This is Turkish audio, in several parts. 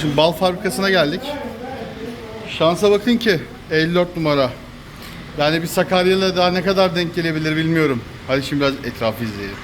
Şimdi bal fabrikasına geldik. Şansa bakın ki 54 numara. Yani bir Sakaryalı daha ne kadar denk gelebilir bilmiyorum. Hadi şimdi biraz etrafı izleyelim.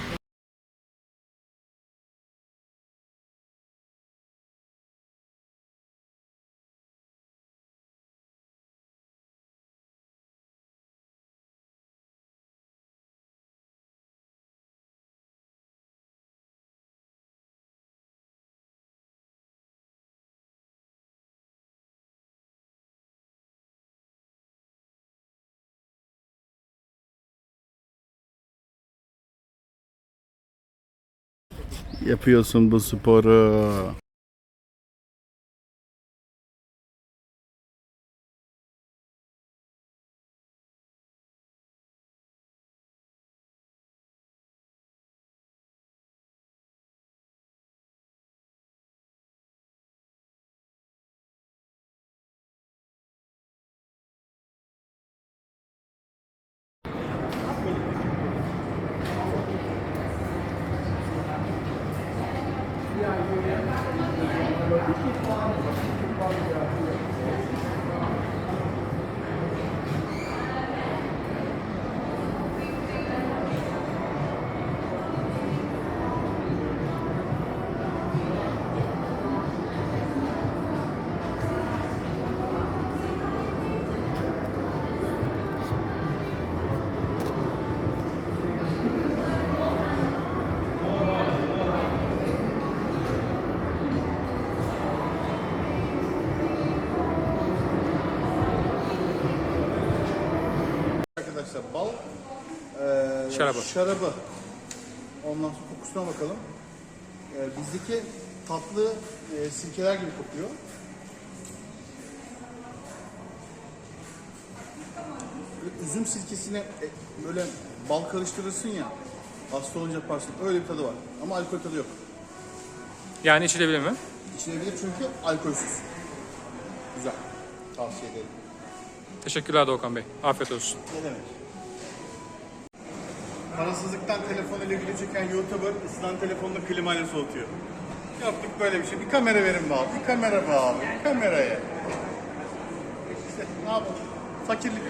Yapıyorsun bu sporu. 이거 루키 포함해서 루키 포함이라고 Arkadaşlar bal eee, Şarabı. şarabı. Ondan sonra kokusuna bakalım. Eee, bizdeki tatlı eee, sirkeler gibi kokuyor. Böyle üzüm sirkesine e, böyle bal karıştırırsın ya. Hasta olunca yaparsın. Öyle bir tadı var. Ama alkol tadı yok. Yani içilebilir mi? İçilebilir çünkü alkolsüz. Güzel. Tavsiye ederim. Teşekkürler Doğukan Bey. Afiyet olsun. Ne demek? Parasızlıktan telefonuyla video çeken YouTuber ısınan telefonunu klimayla soğutuyor. Yaptık böyle bir şey. Bir kamera verin be. Bir kamera be. Bir kameraya. İşte ne yapalım? Fakirlik.